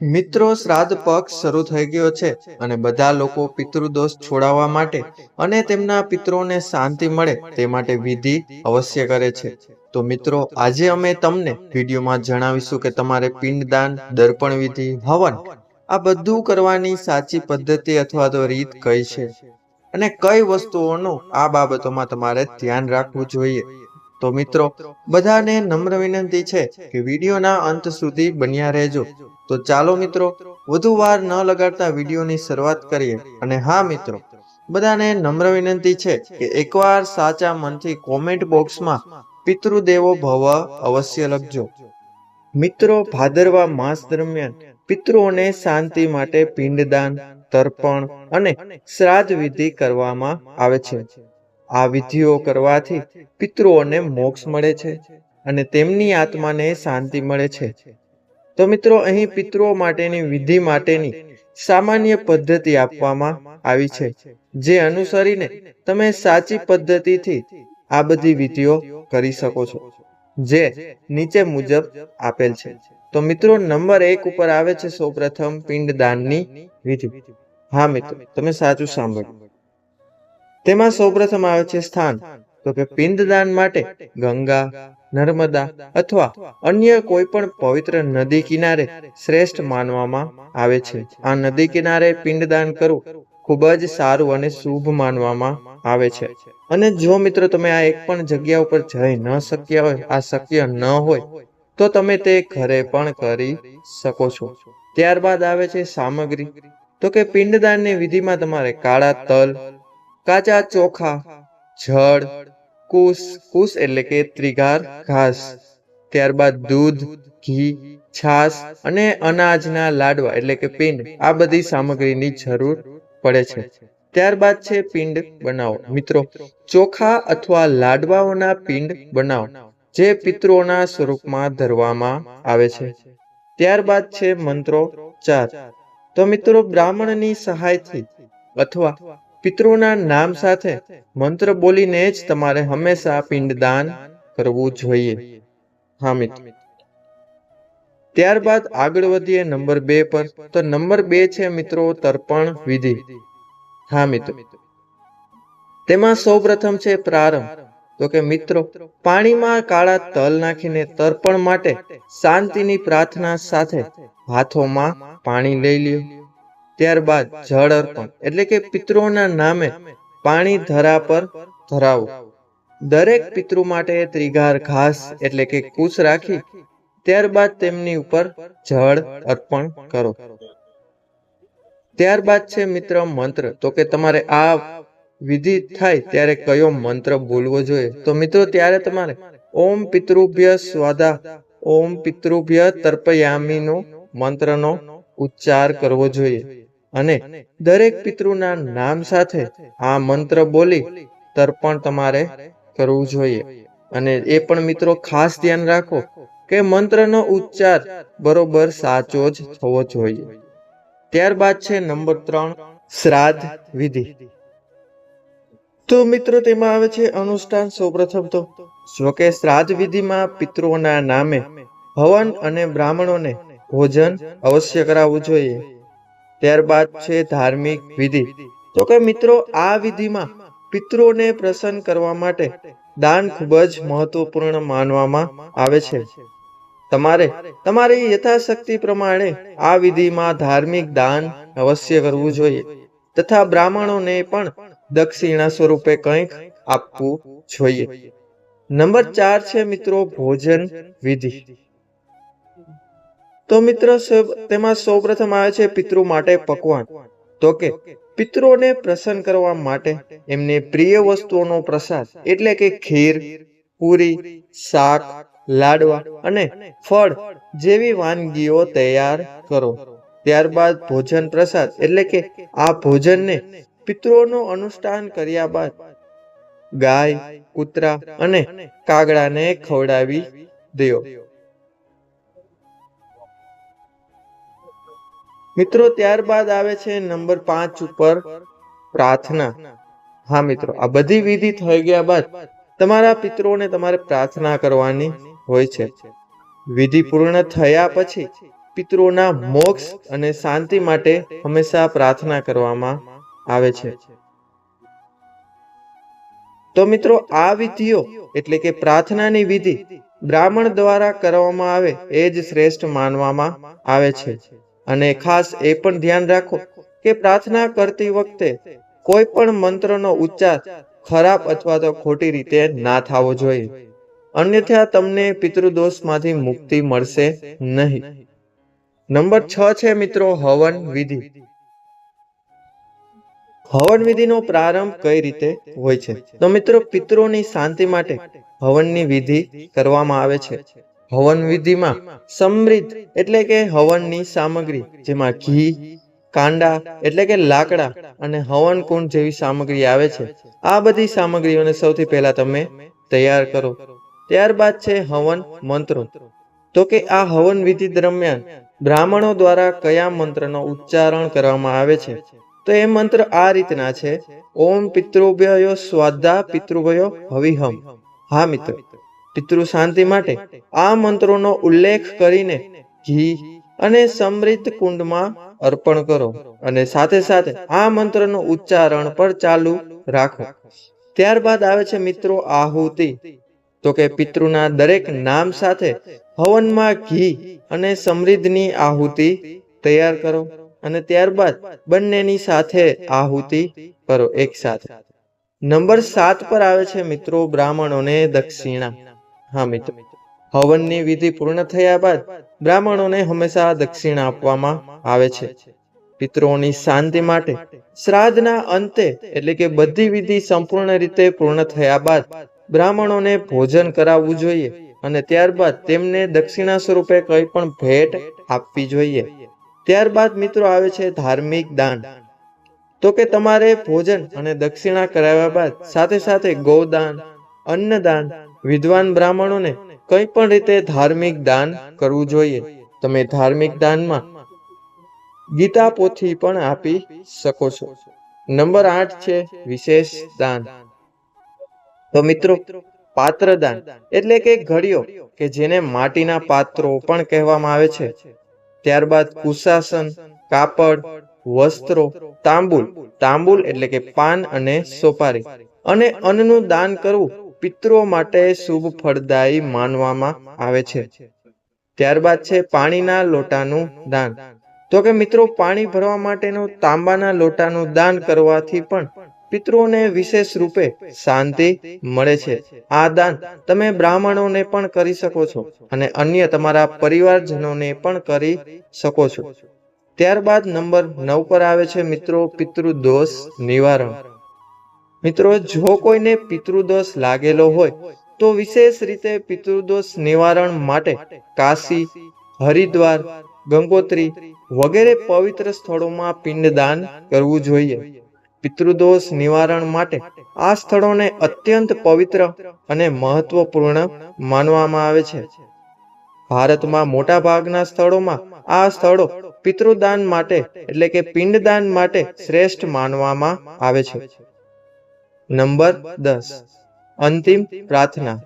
મિત્રો, શ્રાદ્ધ પક્ષ શરૂ થઈ ગયો છે અને બધા લોકો પિતૃદોષ છોડાવવા માટે અને તેમના પિતૃને શાંતિ મળે તે માટે વિધિ અવશ્ય કરે છે. તો મિત્રો, આજે અમે તમને વિડીયોમાં જણાવીશું કે તમારે પિંડદાન, દર્પણ વિધિ, હવન આ બધું કરવાની સાચી પદ્ધતિ અથવા તો રીત કઈ છે? અને કઈ વસ્તુઓનું આ બાબતોમાં તમારે ધ્યાન રાખવું જોઈએ? તો મિત્રો, બધાને નમ્ર વિનંતી છે કે વિડીયોના અંત સુધી બન્યા રહેજો. તો ચાલો મિત્રો, વધુ વાર ન લગાડતા વિડીયોની શરૂઆત કરીએ. અને હા મિત્રો, બધાને નમ્ર વિનંતી છે કે એકવાર સાચા મનથી કોમેન્ટ બોક્સમાં પિતૃદેવો ભવ અવશ્ય લખજો. મિત્રો, ભાદરવા માસ દરમિયાન પિતૃઓને શાંતિ માટે પિંડદાન, તર્પણ અને શ્રાદ્ધ વિધિ કરવામાં આવે છે. આ વિધિઓ કરવાથી પિતૃઓને મોક્ષ મળે છે અને તેમની આત્માને શાંતિ મળે છે. તો મિત્રો, અહીં પિતૃઓ માટેની વિધિ માટેની સામાન્ય પદ્ધતિ આપવામાં આવી છે, જે અનુસરીને તમે સાચી પદ્ધતિથી આ બધી વિધિઓ કરી શકો છો, જે નીચે મુજબ આપેલ છે. તો મિત્રો, નંબર એક ઉપર આવે છે સૌપ્રથમ પિંડદાનની વિધિ. હા મિત્રો, તમે સાચું સાંભળ્યું. તેમાં સૌપ્રથમ આવે છે સ્થાન. તો કે પિંડદાન માટે ગંગા, નર્મદા અથવા અન્ય કોઈ પણ પવિત્ર નદી કિનારે શ્રેષ્ઠ માનવામાં આવે છે. આ નદી કિનારે પિંડદાન કરવું ખૂબ જ સારું અને શુભ માનવામાં આવે છે. અને જો મિત્રો તમે આ એક પણ જગ્યા ઉપર જઈ ન શક્યા હોય, આ શક્ય ન હોય, તો તમે તે ઘરે પણ કરી શકો છો. ત્યારબાદ આવે છે સામગ્રી. તો કે પિંડદાનની વિધિમાં તમારે કાળા તલ કાચા ચોખા, જળ કુશ કુશ એટલે કે ત્રિગાર ઘાસ. ત્યારબાદ દૂધ, ઘી છાસ અને અનાજના લાડવા એટલે કે પિંડ. આ બધી સામગ્રીની જરૂર પડે છે. ત્યારબાદ છે પિંડ બનાવો. મિત્રો, ચોખા અથવા લાડવાઓના પિંડ બનાવો, જે પિતૃઓના સ્વરૂપમાં ધરવામાં આવે છે. ત્યારબાદ છે મંત્રો ચાર. તો મિત્રો, બ્રાહ્મણની સહાયથી અથવા પિતૃના નામ સાથે મંત્ર બોલીને જ તમારે હંમેશા પિંડદાન કરવું જોઈએ. હા ત્યારબાદ આગળ વધીએ નંબર બે પર. તો નંબર બે છે મિત્રો તર્પણ વિધિ. હા મિત્રો તેમાં સૌપ્રથમ છે પ્રારંભ. તો કે મિત્રો, પાણીમાં કાળા તલ નાખીને તર્પણ માટે શાંતિની પ્રાર્થના સાથે હાથોમાં પાણી લઈ લ્યો. ત્યારબાદ જળ અર્પણ, એટલે કે પિતૃઓના નામે પાણી ધરા પર ધરાવો. દરેક પિતૃ માટે ત્રિગાર ઘાસ, એટલે કે કુશ રાખી, ત્યારબાદ તેમની ઉપર જળ અર્પણ કરો. ત્યારબાદ છે મિત્ર મંત્ર. તો કે તમારે આ વિધિ થાય ત્યારે કયો મંત્ર બોલવો જોઈએ? તો મિત્રો ત્યારે તમારે ઓમ પિતૃભ્ય સ્વાદા, ઓમ પિતૃભ્ય તર્પયામીનો મંત્રનો ઉચ્ચાર કરવો જોઈએ. અને દરેક પિતૃના નામ સાથે આ મંત્ર બોલી તર્પણ તમારે કરવું જોઈએ. અને એ પણ મિત્રો ખાસ ધ્યાન રાખો કે મંત્રનો ઉચ્ચાર બરોબર સાચો જ થવો જોઈએ. ત્યારબાદ છે નંબર ત્રણ, શ્રાદ્ધ વિધિ. તો મિત્રો તેમાં આવે છે અનુષ્ઠાન સૌપ્રથમ તો જો કે શ્રાદ્ધ વિધિમાં પિતૃઓના નામે હવન અને બ્રાહ્મણોને ભોજન અવશ્ય કરાવવું જોઈએ. ત્યારબાદ છે ધાર્મિક વિધિ. તો કે મિત્રો, આ વિધિમાં પિતૃઓને પ્રસન્ન કરવા માટે દાન ખૂબ જ મહત્વપૂર્ણ માનવામાં આવે છે. તમારે તમારી યથાશક્તિ પ્રમાણે આ વિધિમાં ધાર્મિક દાન અવશ્ય કરવું જોઈએ તથા બ્રાહ્મણોને પણ દક્ષિણા સ્વરૂપે કંઈક આપવું જોઈએ. નંબર ચાર છે મિત્રો, ભોજન વિધિ. તો મિત્રો તેમાં સૌપ્રથમ આવે છે પિતૃ માટે પકવાન. તો કે પિતૃને પ્રસન્ન કરવા માટે એમને પ્રિય વસ્તુઓનો પ્રસાદ, એટલે કે ખીર, પૂરી, શાક, લાડવા અને ફળ જેવી વાનગીઓ તૈયાર કરો. ત્યારબાદ ભોજન પ્રસાદ, એટલે કે આ ભોજનને પિતૃઓનું અનુષ્ઠાન કર્યા બાદ ગાય, કૂતરા અને કાગડાને ખવડાવી દો મિત્રો, ત્યારબાદ આવે છે નંબર પાંચ ઉપર પ્રાર્થના. હા મિત્રો, આ બધી વિધિ થઈ ગયા બાદ તમારા પિત્રોને તમારે પ્રાર્થના કરવાની હોય છે. વિધિ પૂર્ણ થયા પછી પિત્રોના મોક્ષ અને શાંતિ માટે હંમેશા પ્રાર્થના કરવામાં આવે છે. તો મિત્રો, આ વિધિઓ એટલે કે પ્રાર્થનાની વિધિ બ્રાહ્મણ દ્વારા કરવામાં આવે એ જ શ્રેષ્ઠ માનવામાં આવે છે. અને ખાસ એ પણ ધ્યાન રાખો કે પ્રાર્થના કરતી વખતે કોઈ પણ મંત્રનો ઉચ્ચાર ખરાબ અથવા તો ખોટી રીતે ના થવો જોઈએ. અન્યથા તમને પિતૃદોષમાંથી મુક્તિ મળશે નહીં. નંબર છ છે મિત્રો, હવન વિધિ. હવન વિધિનો પ્રારંભ કઈ રીતે હોય છે? તો મિત્રો, પિતૃની શાંતિ માટે હવનની વિધિ કરવામાં આવે છે. હવન વિધિમાં સમૃદ્ધ એટલે કે હવનની સામગ્રી, જેમાં ઘી, કાંડા એટલે કે લાકડા અને હવન કુંડ જેવી સામગ્રી આવે છે. આ બધી સામગ્રીઓને સૌથી પહેલા તમે તૈયાર કરો. ત્યારબાદ છે હવન મંત્રો. તો કે આ હવન વિધિ દરમિયાન બ્રાહ્મણો દ્વારા કયા મંત્રનો ઉચ્ચારણ કરવામાં આવે છે? તો એ મંત્ર આ રીતના છે. ઓમ પિતૃભ્યો સ્વાધા પિતૃભયો હવિહમ. હા મિત્ર. પિતૃ શાંતિ માટે આ મંત્રોનો ઉલ્લેખ કરીને ઘી અને સમૃદ્ધ કુંડમાં અર્પણ કરો અને સાથે સાથે આ મંત્રનો ઉચ્ચારણ પર ચાલુ રાખો. ત્યારબાદ આવે છે મિત્રો આહુતિ. તો કે પિતૃના દરેક નામ સાથે હવનમાં ઘી અને સમૃદ્ધની આહુતિ તૈયાર કરો અને ત્યારબાદ બંનેની સાથે આહુતિ કરો એક સાથે. નંબર સાત પર આવે છે મિત્રો બ્રાહ્મણોને દક્ષિણા. હા, મિત્રો. હવનની વિધિ પૂર્ણ થયા બાદ બ્રાહ્મણોને હંમેશા દક્ષિણા આપવામાં આવે છે. પિતૃઓની શાંતિ માટે શ્રાદ્ધના અંતે એટલે કે બધી વિધિ સંપૂર્ણ રીતે પૂર્ણ થયા બાદ બ્રાહ્મણોને ભોજન કરાવવું જોઈએ અને ત્યારબાદ તેમને દક્ષિણા સ્વરૂપે કંઈ પણ ભેટ આપવી જોઈએ. ત્યારબાદ મિત્રો આવે છે ધાર્મિક દાન. તો કે તમારે ભોજન અને દક્ષિણા કરાવ્યા બાદ સાથે સાથે ગૌદાન, અન્નદાન વિદ્વાન બ્રાહ્મણોને કંઈ પણ રીતે ધાર્મિક દાન કરવું જોઈએ. તમે ધાર્મિક દાનમાં ગીતા પોથી પણ આપી શકો છો. નંબર આઠ છે વિશેષ દાન. તો મિત્રો પાત્રદાન એટલે કે ઘડીઓ, કે જેને માટીના પાત્રો પણ કહેવામાં આવે છે. ત્યારબાદ કુશાસન, કાપડ, વસ્ત્રો, તાંબુલ. તાંબુલ એટલે કે પાન અને સોપારી. અને અન્નનું દાન કરવું પિતૃઓ માટે શુભ ફળદાયી માનવામાં આવે છે. ત્યારબાદ છે પાણીના લોટાનું દાન. તો કે મિત્રો, પાણી ભરવા માટેનું તાંબાના લોટાનું દાન કરવાથી પણ પિતૃઓને વિશેષ રૂપે શાંતિ મળે છે. આ દાન તમે બ્રાહ્મણોને પણ કરી શકો છો અને અન્ય તમારા પરિવારજનોને પણ કરી શકો છો. ત્યારબાદ નંબર નવ પર આવે છે મિત્રો, પિતૃદોષ નિવારણ. મિત્રો, જો કોઈને પિતૃદોષ લાગેલો હોય, તો વિશેષ રીતે પિતૃદોષ નિવારણ માટે કાશી, હરિદ્વાર, ગંગોત્રી વગેરે પવિત્ર સ્થળોમાં પિંડદાન કરવું જોઈએ. પિતૃદોષ નિવારણ માટે આ સ્થળોને અત્યંત પવિત્ર અને મહત્વપૂર્ણ માનવામાં આવે છે. ભારતમાં મોટા ભાગના સ્થળોમાં આ સ્થળો પિતૃદાન માટે એટલે કે પિંડદાન માટે શ્રેષ્ઠ માનવામાં આવે છે. નંબર દસ. અંતિમ પ્રાર્થના.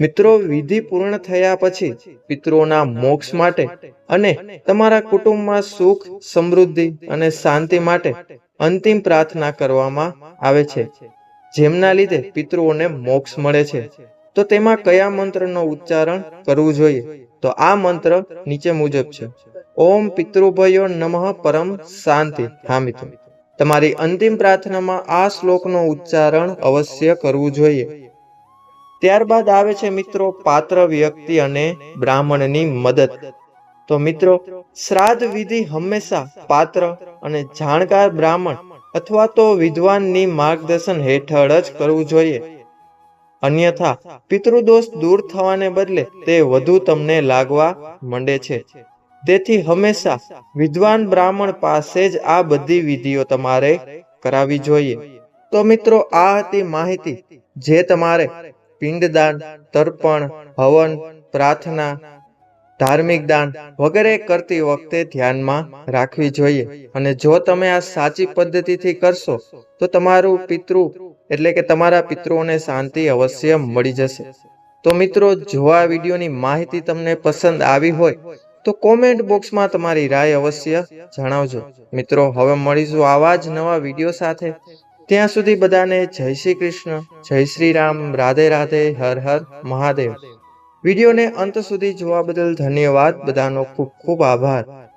મિત્રો, વિધિ પૂર્ણ થયા પછી પિતૃઓના મોક્ષ માટે અને તમારા કુટુંબમાં સુખ, સમૃદ્ધિ અને શાંતિ માટે અંતિમ પ્રાર્થના કરવામાં આવે છે. જેમના લીધે પિતૃઓને મોક્ષ મળે છે. તો તેમાં કયા મંત્રનો ઉચ્ચારણ કરવું જોઈએ? તો આ મંત્ર નીચે મુજબ છે. ઓમ પિતૃભયો નમઃ પરમ શાંતિ. હા, મિત્રો. તમારી અંતિમ પ્રાર્થનામાં આ શ્લોકનો ઉચ્ચારણ અવશ્ય કરવું જોઈએ. ત્યારબાદ આવે છે મિત્રો પાત્ર વ્યક્તિ અને બ્રાહ્મણની મદદ. તો મિત્રો, શ્રાદ્ધ વિધિ હંમેશા પાત્ર અને જાણકાર બ્રાહ્મણ અથવા તો વિદ્વાનની માર્ગદર્શન હેઠળ જ કરવું જોઈએ. અન્યથા, પિતૃદોષ દૂર થવાને બદલે તે વધુ તમને લાગવા માંડે છે. તેથી હંમેશા વિદ્વાન બ્રાહ્મણ પાસે જ આ બધી વિધિઓ તમારે કરાવી જોઈએ. તો મિત્રો, આ હતી માહિતી જે તમારે પિંડદાન, તર્પણ, હવન, પ્રાર્થના, ધાર્મિક દાન વગેરે કરતી વખતે ધ્યાનમાં રાખવી જોઈએ. અને જો તમે આ સાચી પદ્ધતિથી કરશો, તો તમારું પિતૃ એટલે કે તમારા પિતૃઓને શાંતિ અવશ્ય મળી જશે. તો મિત્રો, જો આ વિડીયોની માહિતી તમને પસંદ આવી હોય તો કોમેન્ટ બોક્સમાં તમારી રાય અવશ્ય જણાવજો. મિત્રો, હવે મળીશું આવા જ નવા વીડિયો સાથે. ત્યાં સુધી બધાને જય શ્રી કૃષ્ણ, જય શ્રી રામ, રાધે રાધે, હર હર મહાદેવ. વિડીયોને અંત સુધી જોવા બદલ ધન્યવાદ. બધાનો ખૂબ ખૂબ આભાર.